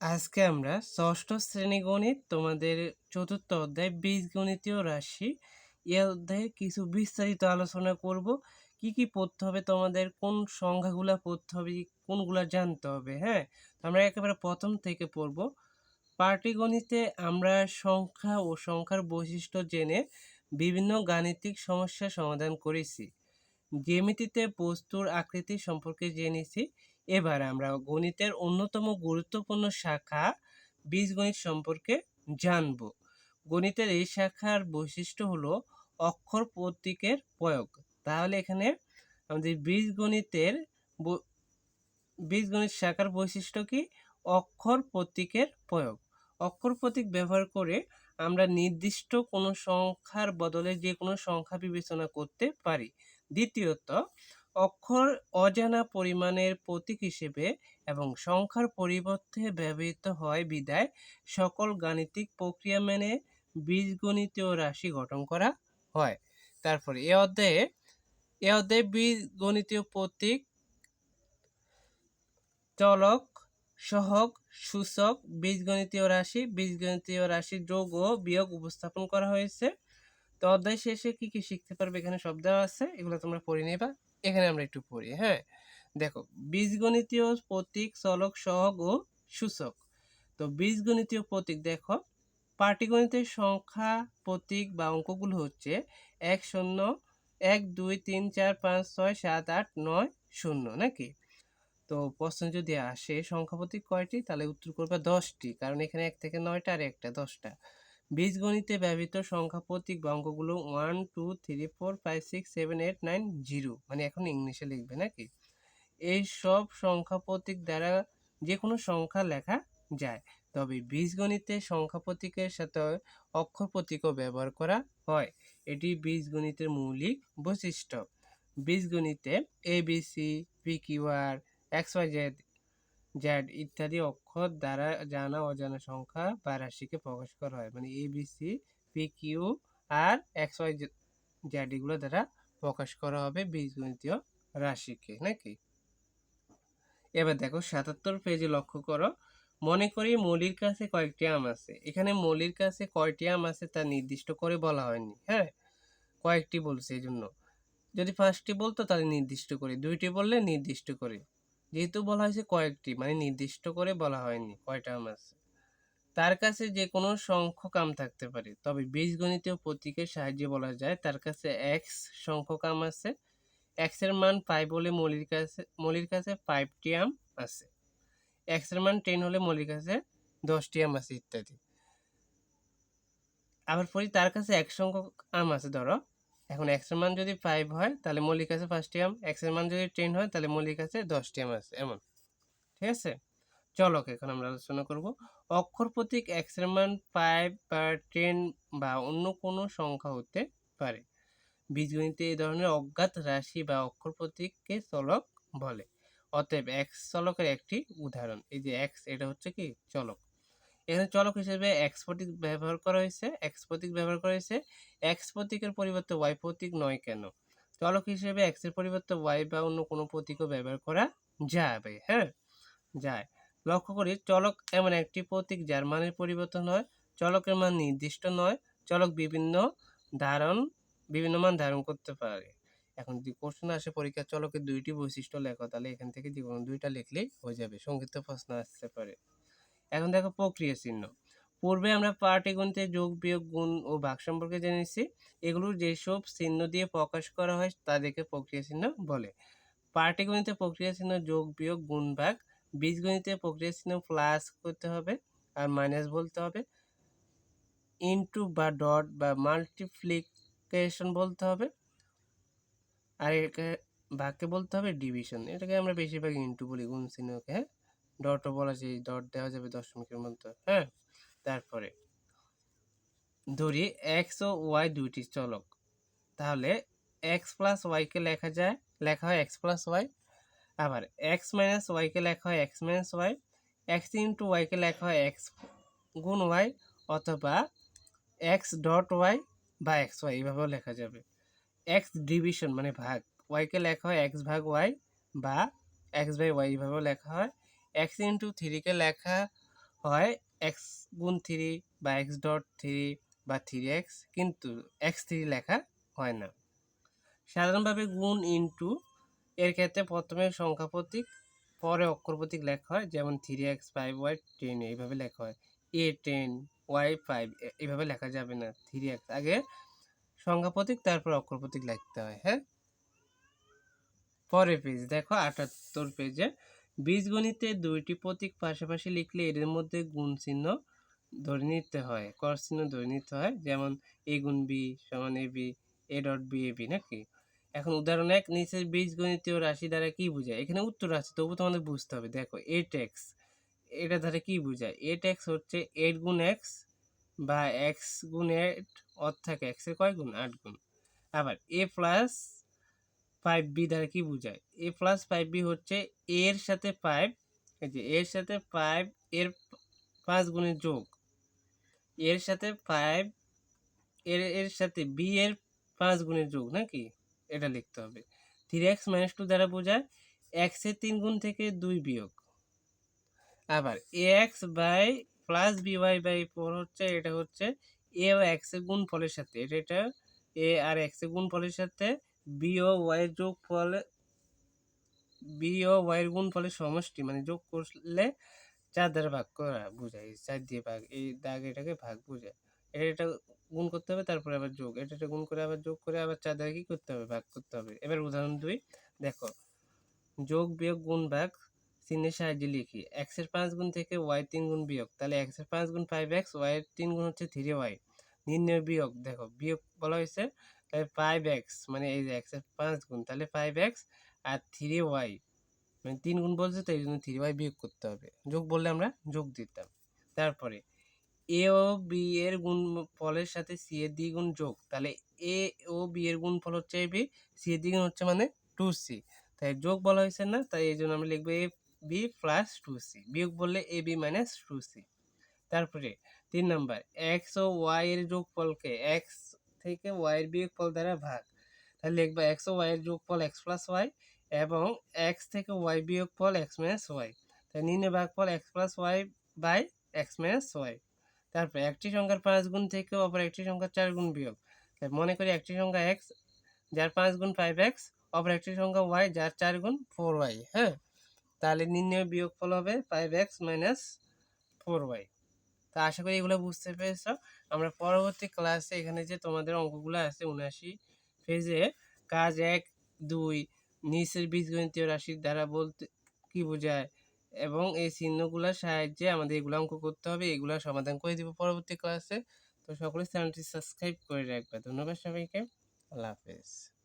আজকে আমরা ষষ্ঠ শ্রেণি গণিত তোমাদের চতুর্থ অধ্যায় বীজগণিতীয় রাশি। এ অধ্যায়ে কিছু বিস্তারিত আলোচনা করব। কি কি পড়তে হবে তোমাদের? কোন সংখ্যাগুলা পড়তে হবে? কোনগুলো জানতে হবে? হ্যাঁ? আমরা একেবারে প্রথম থেকে পড়ব। পাটিগণিতে আমরা সংখ্যা ও সংখ্যার বৈশিষ্ট্য জেনে বিভিন্ন গাণিতিক সমস্যা সমাধান করেছি। জ্যামিতিতে বস্তুর আকৃতি সম্পর্কে জেনেছি। এবার আমরা গণিতের অন্যতম গুরুত্বপূর্ণ শাখা বীজগণিত সম্পর্কে জানব। গণিতের এই শাখার বৈশিষ্ট্য হলো অক্ষর প্রতীকের প্রয়োগ। তাহলে এখানে আমাদের বীজগণিতের বীজগণিত শাখার বৈশিষ্ট্য কি? অক্ষর প্রতীকের প্রয়োগ। অক্ষর প্রতীক ব্যবহার করে আমরা নির্দিষ্ট কোনো সংখ্যার বদলে যে কোনো সংখ্যা বিবেচনা করতে পারি। দ্বিতীয়ত অক্ষর অজানা পরিমাণের প্রতীক হিসেবে এবং সংখ্যার পরিবর্তে ব্যবহৃত হয় বিদায়। সকল গাণিতিক প্রক্রিয়া মেনে বীজগণিতীয় রাশি গঠন করা হয়। তারপরে এ অধ্যায়ে এ অধ্যায়ে বীজগণিতীয় প্রতীক চলক, সহক, সূচক, বীজগণিতীয় রাশি, বীজগণিতীয় রাশির যোগ ও বিয়োগ উপস্থাপন করা হয়েছে। তো অধ্যায় শেষে কি কি শিখতে পারবে এখানে দেওয়া আছে, এগুলো তোমরা পড়ে নেবা। এখানে আমরা একটু পড়ি হ্যাঁ? দেখো, বীজগণিতীয় প্রতীক, চলক, সহগ ও সূচক। তো বীজগণিতীয় প্রতীক, দেখো, পাটিগণিতের সংখ্যা প্রতীক বা অঙ্কগুলো হচ্ছে এক শূন্য, এক, দুই, তিন, চার, পাঁচ, ছয়, সাত, আট, নয়, শূন্য, নাকি? তো প্রশ্ন যদি আসে, সংখ্যা প্রতীক কয়টি? তাহলে উত্তর করবে দশটি, কারণ এখানে এক থেকে নয়টা আর একটা দশটা। বীজগণিতে ব্যবহৃত সংখ্যা প্রতীক অঙ্কগুলো one two three four five six seven eight nine zero মানে এখন ইংলিশে লিখবে নাকি? এই সব সংখ্যা প্রতীক দ্বারা যে কোনো সংখ্যা লেখা যায়। তবে বীজগণিতে সংখ্যা প্রতীকের সাথে অক্ষর প্রতীকও ব্যবহার করা হয়। এটি বীজগণিতের মৌলিক বৈশিষ্ট্য। বীজগণিতে A B C P Q R X Y Z Z ইত্যাদি অক্ষর দ্বারা জানা অজানা সংখ্যা বা রাশিকে প্রকাশ করা হয়। মানে A B C P Q R X Y Z এগুলো দ্বারা প্রকাশ করা হবে বীজগণিতীয় রাশিকে, নাকি? এবার দেখো, সাতাত্তর পেজে লক্ষ্য করো। মনে করি মলির কাছে কয়েকটি আম আছে। এখানে মলির কাছে কয়টি আম আছে তা নির্দিষ্ট করে বলা হয়নি হ্যাঁ? কয়েকটি বলছে এই জন্য যদি পাঁচটি বলতো তাহলে নির্দিষ্ট করে। দুইটি বললে নির্দিষ্ট করে। যেহেতু বলা হয়েছে কয়েকটি মানে নির্দিষ্ট করে বলা হয়নি কয়টা আম আছে। তার কাছে যে কোনো সংখ্যক আম থাকতে পারে, তবে বীজগণিতীয় প্রতীকের সাহায্যে বলা যায় তার কাছে এক্স সংখ্যক আম আছে এক্সের মান পাই হলে মলির কাছে মলির কাছে ফাইভটি আম আছে এক্সের মান টেন হলে মলির কাছে দশটি আম আছে ইত্যাদি। আবার পরি তার কাছে এক সংখ্যক আম আছে, ধরো এখন এক্সের মান যদি ফাইভ হয়, তাহলে মৌলিক আছে আম। এক্সের মান যদি টেন হয়, তাহলে মৌলিক আছে দশটি আম আছে, এমন। ঠিক আছে? চলক এখন আমরা আলোচনা করব। অক্ষর প্রতীক এক্সের মান ফাইভ বা টেন বা অন্য কোনো সংখ্যা হতে পারে। বীজগণিতে এই ধরনের অজ্ঞাত রাশি বা অক্ষর প্রতীককে চলক বলে। অতএব এক্স চলকের একটি উদাহরণ। এই যে এক্স এটা হচ্ছে কি? চলক। এখানে চলক হিসেবে এক্স প্রতীক ব্যবহার করা হয়েছে এক্স প্রতীক ব্যবহার করা হয়েছে। এক্স প্রতীকের পরিবর্তে ওয়াই প্রতীক নয় কেন? চলক হিসেবে এক্সের পরিবর্তে ওয়াই বা অন্য কোনো প্রতীকও ব্যবহার করা যাবে হ্যাঁ? যায়। লক্ষ্য করি, চলক এমন একটি প্রতীক যার মানের পরিবর্তন হয়। চলকের মান নির্দিষ্ট নয়, চলক বিভিন্ন ধারণ, বিভিন্ন মান ধারণ করতে পারে। এখন যদি প্রশ্ন আসে পরীক্ষা চলকের দুইটি বৈশিষ্ট্য লেখো, তাহলে এখান থেকে যে কোনো দুইটা লিখলেই হয়ে যাবে। সংক্ষিপ্ত প্রশ্ন আসতে পারে। এখন দেখো প্রক্রিয়া চিহ্ন। পূর্বে আমরা পাটিগণিতে যোগ, বিয়োগ, গুণ ও ভাগ সম্পর্কে জেনেছি এগুলোর যেসব চিহ্ন দিয়ে প্রকাশ করা হয়, তাদেরকে প্রক্রিয়া চিহ্ন বলে। পার্টি পাটিগণিতে প্রক্রিয়া চিহ্ন যোগ, বিয়োগ, গুণ, ভাগ। বীজগণিতে প্রক্রিয়া চিহ্ন প্লাস করতে হবে আর মাইনাস বলতে হবে। ইনটু বা ডট বা মাল্টিপ্লিকেশন বলতে হবে। আর একে ভাগকে বলতে হবে ডিভিশন এটাকে আমরা বেশিরভাগ ইনটু বলি, গুণ চিহ্নকে হ্যাঁ? ডটও বলা যায়, ডট দেওয়া যাবে দশমিকের মধ্যে হ্যাঁ? তারপরে ধরি এক্স ও ওয়াই দুইটি চলক। তাহলে এক্স প্লাস ওয়াইকে লেখা যায়, লেখা হয় এক্স প্লাস ওয়াই আবার এক্স মাইনাস ওয়াইকে লেখা হয় X minus Y X into ওয়াইকে লেখা হয় এক্স গুণ ওয়াই অথবা এক্স ডট ওয়াই বা এক্স ওয়াই এইভাবেও লেখা যাবে। এক্স ডিভিশন মানে ভাগ ওয়াইকে লেখা হয় এক্স ভাগ ওয়াই বা এক্স বাই ওয়াই এইভাবেও লেখা হয় এক্স ইন্টু থ্রিকে লেখা হয় এক্স গুণ থ্রি বা এক্স ডট থ্রি বা থ্রি এক্স, কিন্তু এক্স থ্রি লেখা হয় না। সাধারণভাবে গুণ ইনটু এর ক্ষেত্রে প্রথমে সংখ্যা প্রতীক, পরে অক্ষর প্রতীক লেখা হয়, যেমন three X, five Y, ten, এইভাবে লেখা হয়। এ, টেন, ওয়াই, ফাইভ এইভাবে লেখা যাবে না, থ্রি এক্স। আগে সংখ্যা প্রতীক, তারপর অক্ষর প্রতীক লিখতে হয় হ্যাঁ? পরের পেজ দেখো আটাত্তর পেজে বীজগণিতে দুইটি প্রতীক পাশাপাশি লিখলে এদের মধ্যে গুণ চিহ্ন ধরে নিতে হয় কর চিহ্ন ধরে নিতে হয়, যেমন এ গুণ বি সমান A B A dot B A B নাকি? এখন উদাহরণ এক, নিচের বীজগণিতীয় রাশি দ্বারা কি বোঝায়? এখানে উত্তর আছে, তবু তোমাদের বুঝতে হবে। দেখো এইট এক্স এটা দ্বারা কি বোঝায়? এইট এক্স হচ্ছে এইট গুণ এক্স বা এক্স গুণ এইট অর্থাৎ এক্সের কয় গুণ? আট গুণ। আবার এ প্লাস ফাইভ বি দ্বারা কি বোঝায়? এ প্লাস ফাইভ বি হচ্ছে এর সাথে ফাইভ এই যে এর সাথে ফাইভ এর পাঁচ গুণের যোগ। এর সাথে ফাইভ এর এর সাথে বি এর পাঁচ গুণের যোগ, নাকি? এটা লিখতে হবে। থ্রি এক্স মাইনাস টু দ্বারা বোঝায় এক্সের তিন গুণ থেকে দুই বিয়োগ। আবার A X by plus B Y by four হচ্ছে, এটা হচ্ছে এ ও এক্সের গুণ ফলের সাথে, এটা এটা এ আর এক্সের গুণ ফলের সাথে বি ও ওয়াইয়ের যোগ ফলে বি ও ওয়াইয়ের গুণ ফলের সমষ্টি মানে যোগ করলে চার দ্বারা ভাগ করা বোঝায় চার দিয়ে ভাগ, এই দাগ এটাকে ভাগ বোঝায়। এটা এটা গুণ করতে হবে, তারপরে আবার যোগ। এটা গুণ করে আবার যোগ করে আবার চার দ্বারা কি করতে হবে? ভাগ করতে হবে। এবার উদাহরণ দুই, দেখো, যোগ বিয়োগ গুণ ভাগ, চিহ্নের সাহায্যে লিখি। এক্সের পাঁচ গুণ থেকে ওয়াই তিন গুণ বিয়োগ, তাহলে এক্সের পাঁচ গুণ ফাইভ এক্স ওয়াইয়ের তিন গুণ হচ্ছে থ্রি ওয়াই নির্ণয় বিয়োগ। দেখো, বিয়োগ বলা হয়েছে তাহলে ফাইভ এক্স মানে এই যে এক্সের পাঁচ গুণ, তাহলে ফাইভ এক্স আর থ্রি ওয়াই মানে তিন গুণ বলছে তো এই জন্য থ্রি ওয়াই বিয়োগ করতে হবে। যোগ বললে আমরা যোগ দিতাম। তারপরে এ ও বি এর গুণ ফলের সাথে সি এর দ্বিগুণ যোগ, তাহলে এ ও বি এর গুণ ফল হচ্ছে এ বি সি এর দ্বিগুণ হচ্ছে মানে টু সি তাই যোগ বলা হয়েছে না, তাই এই জন্য আমরা লিখব A B plus two C বিয়োগ বললে A B minus two C তারপরে তিন নাম্বার এক্স ও ওয়াই এর যোগফলকে এক্স থেকে ওয়াই এর বিয়োগফল দ্বারা ভাগ। তাহলে লিখব এক্স ও ওয়াই এর যোগফল এক্স প্লাস ওয়াই এবং এক্স থেকে ওয়াই বিয়োগফল এক্স মাইনাস ওয়াই তাই নির্ণয় ভাগফল X plus Y by X minus Y তারপরে একটি সংখ্যার পাঁচ গুণ থেকে অপর একটি সংখ্যার চার গুণ বিয়োগ। তাই মনে করি একটি সংখ্যা এক্স যার পাঁচ গুণ ফাইভ এক্স অপর একটি সংখ্যা ওয়াই যার চার গুণ ফোর ওয়াই হ্যাঁ? তাহলে নির্ণয় বিয়োগফল হবে five X minus four Y তা আশা করি এগুলো বুঝতে পেরেছ। আমরা পরবর্তী ক্লাসে এখানে যে তোমাদের অঙ্কগুলো আছে উনআশি পেজে কাজ এক, দুই, নিচের বীজগণিতীয় রাশির দ্বারা বলতে কি বোঝায়? এবং এই চিহ্নগুলোর সাহায্যে আমাদের এগুলো অঙ্ক করতে হবে, এগুলো সমাধান করে দিব পরবর্তী ক্লাসে তো সকলে চ্যানেলটি সাবস্ক্রাইব করে রাখবে। ধন্যবাদ সবাইকে। আল্লাহ হাফেজ।